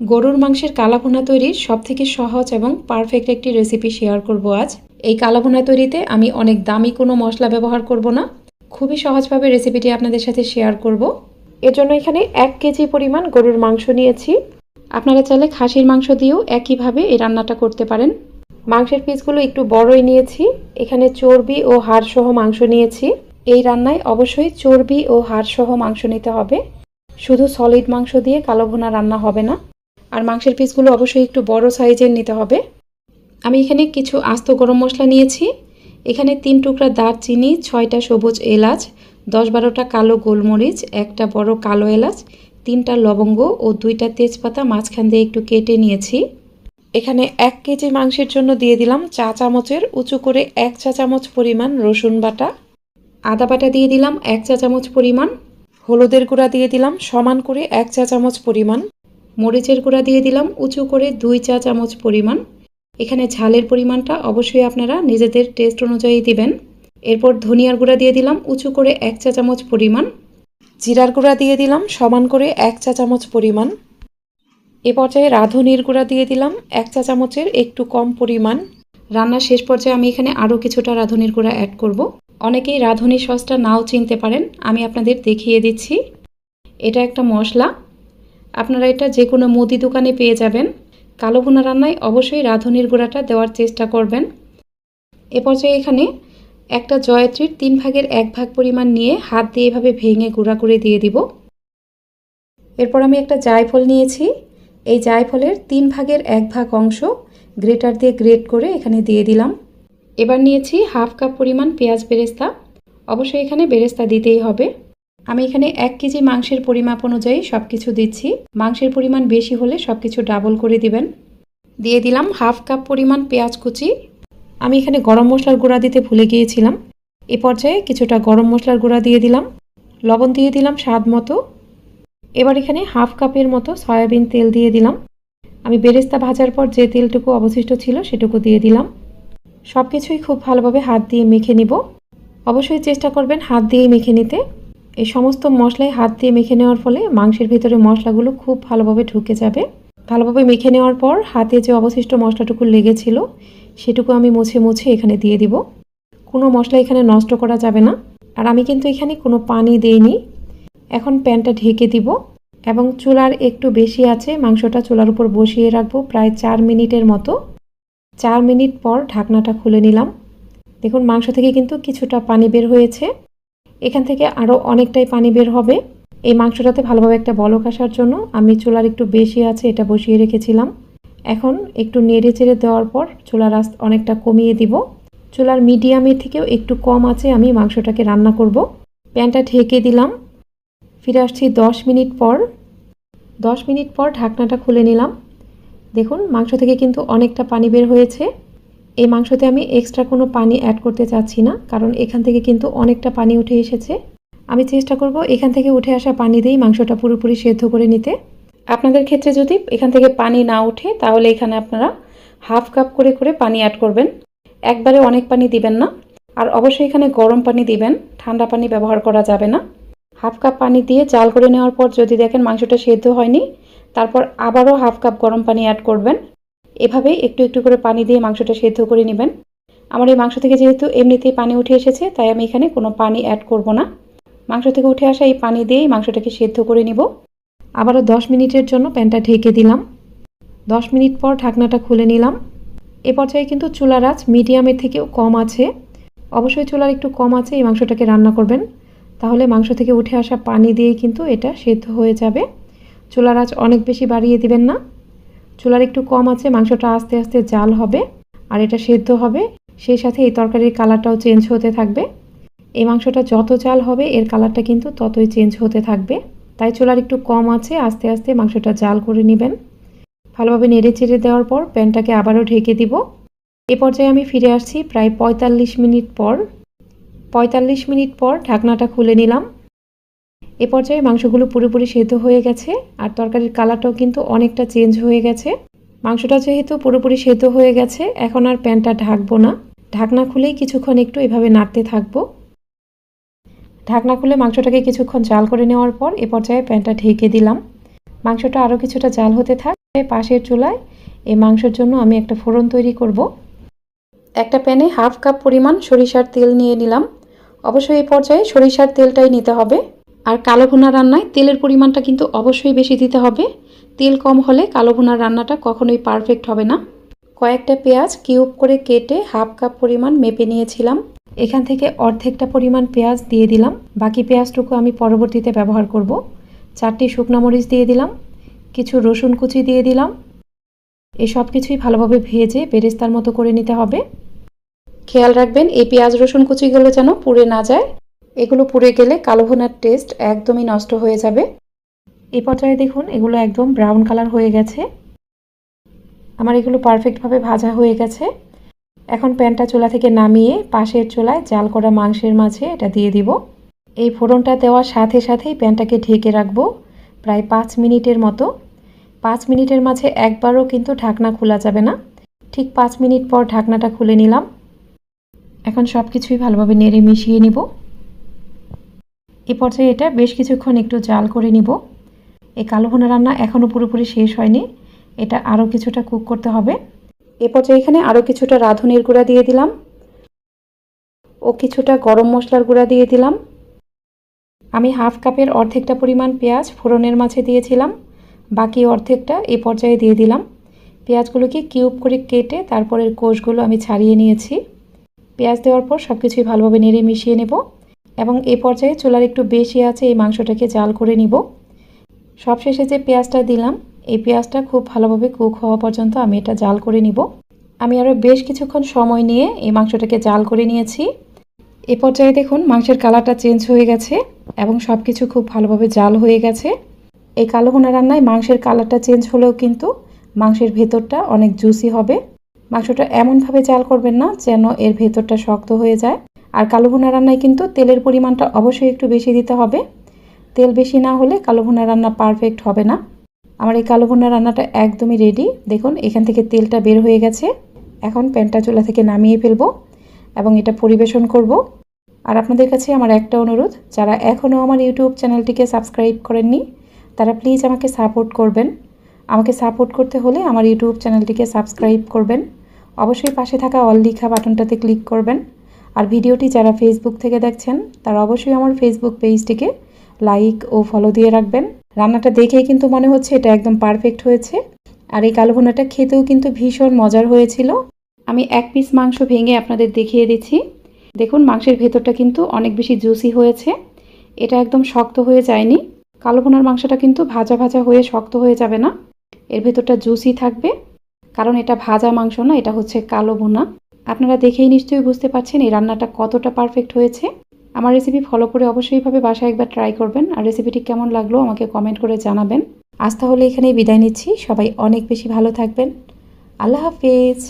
গরুর মাংসের কালাভুনা তৈরির সবথেকে সহজ এবং পারফেক্ট একটি রেসিপি শেয়ার করব আজ। এই কালাভুনা তৈরিতে আমি অনেক দামি কোনো মশলা ব্যবহার করব না। খুবই সহজভাবে রেসিপিটি আপনাদের সাথে শেয়ার করব। এর জন্য এখানে এক কেজি পরিমাণ গরুর মাংস নিয়েছি। আপনারা চাইলে খাসির মাংস দিয়েও একইভাবে এই রান্নাটা করতে পারেন। মাংসের পিসগুলো একটু বড়ই নিয়েছি। এখানে চর্বি ও হাড় সহ মাংস নিয়েছি। এই রান্নায় অবশ্যই চর্বি ও হাড় সহ মাংস নিতে হবে। শুধু সলিড মাংস দিয়ে কালো ভুনা রান্না হবে না। আর মাংসের পিসগুলো অবশ্যই একটু বড় সাইজের নিতে হবে। আমি এখানে কিছু আস্ত গরম মশলা নিয়েছি। এখানে তিন টুকরা দারচিনি, ছয়টা সবুজ এলাচ, দশ বারোটা কালো গোলমরিচ, একটা বড় কালো এলাচ, তিনটা লবঙ্গ ও দুইটা তেজপাতা মাঝখান দিয়ে একটু কেটে নিয়েছি। এখানে এক কেজি মাংসের জন্য দিয়ে দিলাম চা চামচের উঁচু করে এক চা চামচ পরিমাণ রসুন বাটা। আদা বাটা দিয়ে দিলাম এক চা চামচ পরিমাণ। হলুদের গুঁড়া দিয়ে দিলাম সমান করে এক চা চামচ পরিমাণ। মরিচের গুঁড়া দিয়ে দিলাম, উঁচু করে দুই চা চামচ পরিমাণ। এখানে ঝালের পরিমাণটা অবশ্যই আপনারা নিজেদের টেস্ট অনুযায়ী দিবেন। এরপর ধনিয়ার গুঁড়া দিয়ে দিলাম, উঁচু করে এক চা চামচ পরিমাণ। জিরার গুঁড়া দিয়ে দিলাম, সমান করে এক চা চামচ পরিমাণ। এ পর্যায়ে রাঁধুনির গুঁড়া দিয়ে দিলাম, এক চা চামচের একটু কম পরিমাণ। রান্নার শেষ পর্যায়ে আমি এখানে আরও কিছুটা রাঁধুনির গুঁড়া অ্যাড করব। অনেকেই রাঁধুনি সসটা নাও চিনতে পারেন, আমি আপনাদের দেখিয়ে দিচ্ছি। এটা একটা মশলা। আপনারা এটা যে কোনো মুদি দোকানে পেয়ে যাবেন। কালো ভুনা রান্নায় অবশ্যই রাঁধুনির গুঁড়াটা দেওয়ার চেষ্টা করবেন। এ পর্যায়ে এখানে একটা জয়ত্রীর তিন ভাগের এক ভাগ পরিমাণ নিয়ে হাত দিয়ে এভাবে ভেঙে গুঁড়া করে দিয়ে দিব। এরপর আমি একটা জায়ফল নিয়েছি। এই জায়ফলের তিন ভাগের এক ভাগ অংশ গ্রেটার দিয়ে গ্রেট করে এখানে দিয়ে দিলাম। এবার নিয়েছি হাফ কাপ পরিমাণ পেঁয়াজ বেরেস্তা। অবশ্যই এখানে বেরেস্তা দিতেই হবে। আমি এখানে এক কেজি মাংসের পরিমাপ অনুযায়ী সব কিছু দিচ্ছি। মাংসের পরিমাণ বেশি হলে সব কিছু ডাবল করে দিবেন। দিয়ে দিলাম হাফ কাপ পরিমাণ পেঁয়াজ কুচি। আমি এখানে গরম মশলার গুঁড়া দিতে ভুলে গিয়েছিলাম। এ পর্যায়ে কিছুটা গরম মশলার গুঁড়া দিয়ে দিলাম। লবণ দিয়ে দিলাম স্বাদ মতো। এবার এখানে হাফ কাপের মতো সয়াবিন তেল দিয়ে দিলাম। আমি বেরেস্তা ভাজার পর যে তেলটুকু অবশিষ্ট ছিল সেটুকু দিয়ে দিলাম। সব কিছুই খুব ভালোভাবে হাত দিয়ে মেখে নিব। অবশ্যই চেষ্টা করবেন হাত দিয়েই মেখে নিতে। এই সমস্ত মশলাই হাত দিয়ে মেখে নেওয়ার ফলে মাংসের ভিতরে মশলাগুলো খুব ভালোভাবে ঢুকে যাবে। ভালোভাবে মেখে নেওয়ার পর হাতে যে অবশিষ্ট মশলাটুকু লেগেছিল, সেটুকু আমি মুছে মুছে এখানে দিয়ে দিব। কোনো মশলা এখানে নষ্ট করা যাবে না। আর আমি কিন্তু এখানে কোনো পানি দেইনি। এখন প্যানটা ঢেকে দিব এবং চুলার একটু বেশি আছে, মাংসটা চুলার উপর বসিয়ে রাখব প্রায় চার মিনিটের মতো। চার মিনিট পর ঢাকনাটা খুলে নিলাম। দেখুন, মাংস থেকে কিন্তু কিছুটা পানি বের হয়েছে। এখান থেকে আরও অনেকটাই পানি বের হবে। এই মাংসটাতে ভালোভাবে একটা বলক আসার জন্য আমি চুলার একটু বেশি আছে, এটা বসিয়ে রেখেছিলাম। এখন একটু নেড়ে চেড়ে দেওয়ার পর চুলার আস অনেকটা কমিয়ে দিব। চুলার মিডিয়ামে থেকেও একটু কম আছে, আমি মাংসটাকে রান্না করব। প্যানটা ঢেকে দিলাম। ফিরে আসছি দশ মিনিট পর। দশ মিনিট পর ঢাকনাটা খুলে নিলাম। দেখুন, মাংস থেকে কিন্তু অনেকটা পানি বের হয়েছে। এই মাংসতে আমি এক্সট্রা কোনো পানি অ্যাড করতে চাচ্ছি না, কারণ এখান থেকে কিন্তু অনেকটা পানি উঠে এসেছে। আমি চেষ্টা করব এখান থেকে উঠে আসা পানি দিয়েই মাংসটা পুরোপুরি সেদ্ধ করে নিতে। আপনাদের ক্ষেত্রে যদি এখান থেকে পানি না উঠে, তাহলে এখানে আপনারা হাফ কাপ করে করে পানি অ্যাড করবেন। একবারে অনেক পানি দিবেন না। আর অবশ্যই এখানে গরম পানি দিবেন, ঠান্ডা পানি ব্যবহার করা যাবে না। হাফ কাপ পানি দিয়ে জাল করে নেওয়ার পর যদি দেখেন মাংসটা সেদ্ধ হয়নি, তারপর আবারও হাফ কাপ গরম পানি অ্যাড করবেন। এভাবেই একটু একটু করে পানি দিয়ে মাংসটা সেদ্ধ করে নেবেন। আমার এই মাংস থেকে যেহেতু এমনিতেই পানি উঠে এসেছে, তাই আমি এখানে কোনো পানি অ্যাড করব না। মাংস থেকে উঠে আসা এই পানি দিয়েই মাংসটাকে সেদ্ধ করে নিব। আবারও দশ মিনিটের জন্য প্যানটা ঢেকে দিলাম। দশ মিনিট পর ঢাকনাটা খুলে নিলাম। এ পর্যায়ে কিন্তু চুলার আঁচ মিডিয়ামের থেকেও কম আছে। অবশ্যই চুলার একটু কম আছে, এই মাংসটাকে রান্না করবেন। তাহলে মাংস থেকে উঠে আসা পানি দিয়েই কিন্তু এটা সেদ্ধ হয়ে যাবে। চুলার আঁচ অনেক বেশি বাড়িয়ে দিবেন না। চুলার একটু কম আছে, মাংসটা আস্তে আস্তে জাল হবে আর এটা সেদ্ধ হবে। সেই সাথে এই তরকারির কালারটাও চেঞ্জ হতে থাকবে। এই মাংসটা যত জাল হবে, এর কালারটা কিন্তু ততই চেঞ্জ হতে থাকবে। তাই চুলার একটু কম আছে, আস্তে আস্তে মাংসটা জাল করে নেবেন। ভালোভাবে নেড়ে চেড়ে দেওয়ার পর প্যানটাকে আবারও ঢেকে দিব। এ পর্যায়ে আমি ফিরে আসছি প্রায় পঁয়তাল্লিশ মিনিট পর। পঁয়তাল্লিশ মিনিট পর ঢাকনাটা খুলে নিলাম। এ পর্যায়ে মাংসগুলো পুরোপুরি সেদ্ধ হয়ে গেছে, আর তরকারির কালারটাও কিন্তু অনেকটা চেঞ্জ হয়ে গেছে। মাংসটা যেহেতু পুরোপুরি সেদ্ধ হয়ে গেছে, এখন আর প্যানটা ঢাকবো না। ঢাকনা খুলেই কিছুক্ষণ একটু এভাবে নাড়তে থাকব। ঢাকনা খুলে মাংসটাকে কিছুক্ষণ জাল করে নেওয়ার পর এ পর্যায়ে প্যানটা ঢেকে দিলাম। মাংসটা আরও কিছুটা জাল হতে থাক পাশের চুলায় এই মাংসের জন্য আমি একটা ফোড়ন তৈরি করব। একটা প্যানে হাফ কাপ পরিমাণ সরিষার তেল নিয়ে নিলাম। অবশ্যই এই পর্যায়ে সরিষার তেলটাই নিতে হবে। আর কালো ভুনা রান্নায় তেলের পরিমাণটা কিন্তু অবশ্যই বেশি দিতে হবে। তেল কম হলে কালো ভুনার রান্নাটা কখনোই পারফেক্ট হবে না। কয়েকটা পেঁয়াজ কিউব করে কেটে হাফ কাপ পরিমাণ মেপে নিয়েছিলাম। এখান থেকে অর্ধেকটা পরিমাণ পেঁয়াজ দিয়ে দিলাম। বাকি পেঁয়াজটুকু আমি পরবর্তীতে ব্যবহার করব। চারটি শুকনো মরিচ দিয়ে দিলাম। কিছু রসুন কুচি দিয়ে দিলাম। এই সব কিছুই ভালোভাবে ভেজে বেরেস্তার মতো করে নিতে হবে। খেয়াল রাখবেন, এই পেঁয়াজ রসুন কুচিগুলো যেন পুড়ে না যায়। এগুলো পুড়ে গেলে কালো ভুনার টেস্ট একদমই নষ্ট হয়ে যাবে। এই পর্যায়ে দেখুন, এগুলো একদম ব্রাউন কালার হয়ে গেছে। আমার এগুলো পারফেক্টভাবে ভাজা হয়ে গেছে। এখন প্যানটা চুলা থেকে নামিয়ে পাশের চুলায় জাল করা মাংসের মাঝে এটা দিয়ে দিব। এই ফোড়নটা দেওয়ার সাথে সাথেই প্যানটাকে ঢেকে রাখব প্রায় পাঁচ মিনিটের মতো। পাঁচ মিনিটের মাঝে একবারও কিন্তু ঢাকনা খোলা যাবে না। ঠিক পাঁচ মিনিট পর ঢাকনাটা খুলে নিলাম। এখন সব কিছুই ভালোভাবে নেড়ে মিশিয়ে নিব। এ পর্যায়ে এটা বেশ কিছুক্ষণ একটু জাল করে নিব। এই কালো ভুনা রান্না এখনও পুরোপুরি শেষ হয়নি। এটা আরও কিছুটা কুক করতে হবে। এ পর্যায়ে এখানে আরও কিছুটা রাঁধুনির গুঁড়া দিয়ে দিলাম। ও কিছুটা গরম মশলার গুঁড়া দিয়ে দিলাম। আমি হাফ কাপের অর্ধেকটা পরিমাণ পেঁয়াজ ফোড়নের মাঝে দিয়েছিলাম। বাকি অর্ধেকটা এ পর্যায়ে দিয়ে দিলাম। পেঁয়াজগুলোকে কিউব করে কেটে তারপরের কোষগুলো আমি ছাড়িয়ে নিয়েছি। পেঁয়াজ দেওয়ার পর সব কিছুই ভালোভাবে নেড়ে মিশিয়ে নেব। এবং এ পর্যায়ে চুলার একটু বেশি আছে, এই মাংসটাকে জাল করে নিব। সবশেষে যে পেঁয়াজটা দিলাম, এই পেঁয়াজটা খুব ভালোভাবে কুক হওয়া পর্যন্ত আমি এটা জাল করে নিব। আমি আরও বেশ কিছুক্ষণ সময় নিয়ে এই মাংসটাকে জাল করে নিয়েছি। এ পর্যায়ে দেখুন, মাংসের কালারটা চেঞ্জ হয়ে গেছে এবং সব কিছু খুব ভালোভাবে জাল হয়ে গেছে। এই কালো ভুনা রান্নায় মাংসের কালারটা চেঞ্জ হলেও কিন্তু মাংসের ভেতরটা অনেক জুসি হবে। মাংসটা এমনভাবে জাল করবেন না যেন এর ভেতরটা শক্ত হয়ে যায়। আর কালো ভুনা রান্নায় কিন্তু তেলের পরিমাণটা অবশ্যই একটু বেশি দিতে হবে। তেল বেশি না হলে কালো ভুনা রান্না পারফেক্ট হবে না। আমার এই কালো ভুনা রান্নাটা একদমই রেডি দেখুন, এখান থেকে তেলটা বের হয়ে গেছে। এখন প্যানটা চুলা থেকে নামিয়ে ফেলব এবং এটা পরিবেশন করব। আর আপনাদের কাছে আমার একটা অনুরোধ, যারা এখনও আমার ইউটিউব চ্যানেলটিকে সাবস্ক্রাইব করেননি, তারা প্লিজ আমাকে সাপোর্ট করবেন। আমাকে সাপোর্ট করতে হলে আমার ইউটিউব চ্যানেলটিকে সাবস্ক্রাইব করবেন। অবশ্যই পাশে থাকা অল লিখা বাটনটাতে ক্লিক করবেন। আর ভিডিওটি যারা ফেসবুক থেকে দেখছেন, তারা অবশ্যই আমার ফেসবুক পেজটিকে লাইক ও ফলো দিয়ে রাখবেন। রান্নাটা দেখেই কিন্তু মনে হচ্ছে এটা একদম পারফেক্ট হয়েছে। আর এই কালো ভুনাটা খেতেও কিন্তু ভীষণ মজার হয়েছিল। আমি এক পিস মাংস ভেঙে আপনাদের দেখিয়ে দিচ্ছি। দেখুন, মাংসের ভেতরটা কিন্তু অনেক বেশি জুসি হয়েছে। এটা একদম শক্ত হয়ে যায়নি। কালো ভুনার মাংসটা কিন্তু ভাজা ভাজা হয়ে শক্ত হয়ে যাবে না। এর ভেতরটা জুসি থাকবে। কারণ এটা ভাজা মাংস না, এটা হচ্ছে কালো ভুনা আপনারা দেখেই নিশ্চয়ই বুঝতে পারছেন এই রান্নাটা কতটা পারফেক্ট হয়েছে। আমার রেসিপি ফলো করে অবশ্যইভাবে বাসায় একবার ট্রাই করবেন। আর রেসিপিটি কেমন লাগল আমাকে কমেন্ট করে জানাবেন। আজ তাহলে এখানেই বিদায় নিচ্ছি। সবাই অনেক বেশি ভালো থাকবেন। আল্লাহ হাফেজ।